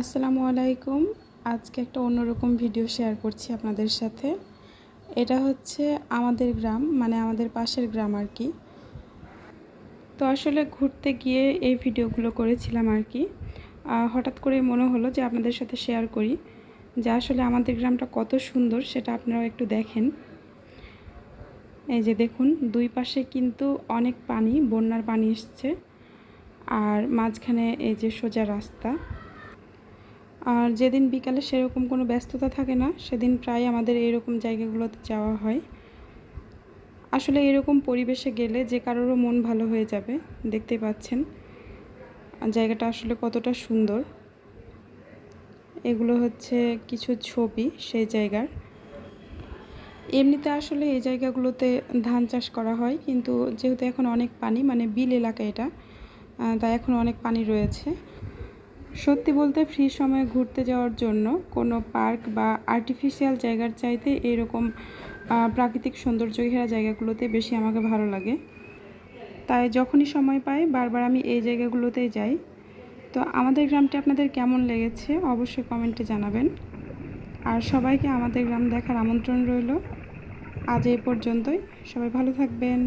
আসসালামু আলাইকুম। আজকে একটা অন্যরকম ভিডিও শেয়ার করছি আপনাদের সাথে। এটা হচ্ছে আমাদের গ্রাম মানে আমাদের পাশের গ্রাম আর কি। তো আসলে ঘুরতে গিয়ে এই ভিডিওগুলো করেছিলাম আর কি। হঠাৎ করে মনে হলো যে আপনাদের সাথে শেয়ার করি, যে আসলে আমাদের গ্রামটা কত সুন্দর সেটা আপনারাও একটু দেখেন। এই যে দেখুন, দুই পাশে কিন্তু অনেক পানি, বন্যার পানি এসছে। আর মাঝখানে এই যে সোজা রাস্তা। আর যেদিন বিকালে সেরকম কোনো ব্যস্ততা থাকে না, সেদিন প্রায় আমাদের এইরকম জায়গাগুলোতে যাওয়া হয়। আসলে এরকম পরিবেশে গেলে যে কারোরও মন ভালো হয়ে যাবে, দেখতে পাচ্ছেন। জায়গাটা আসলে কতটা সুন্দর। এগুলো হচ্ছে কিছু ছবি সেই জায়গার। এমনিতে আসলে এই জায়গাগুলোতে ধান চাষ করা হয়, কিন্তু যেহেতু এখন অনেক পানি মানে বিল এলাকা এটা তাই এখন অনেক পানি রয়েছে। সত্যি বলতে ফ্রি সময়ে ঘুরতে যাওয়ার জন্য কোনো পার্ক বা আর্টিফিশিয়াল জায়গার চাইতে এরকম প্রাকৃতিক সৌন্দর্য ঘেরা জায়গাগুলোতে বেশি আমাকে ভালো লাগে। তাই যখনই সময় পাই বারবার আমি এই জায়গাগুলোতেই যাই। তো আমাদের গ্রামটি আপনাদের কেমন লেগেছে অবশ্যই কমেন্টে জানাবেন। আর সবাইকে আমাদের গ্রাম দেখার আমন্ত্রণ রইল। আজ এই পর্যন্তই। সবাই ভালো থাকবেন।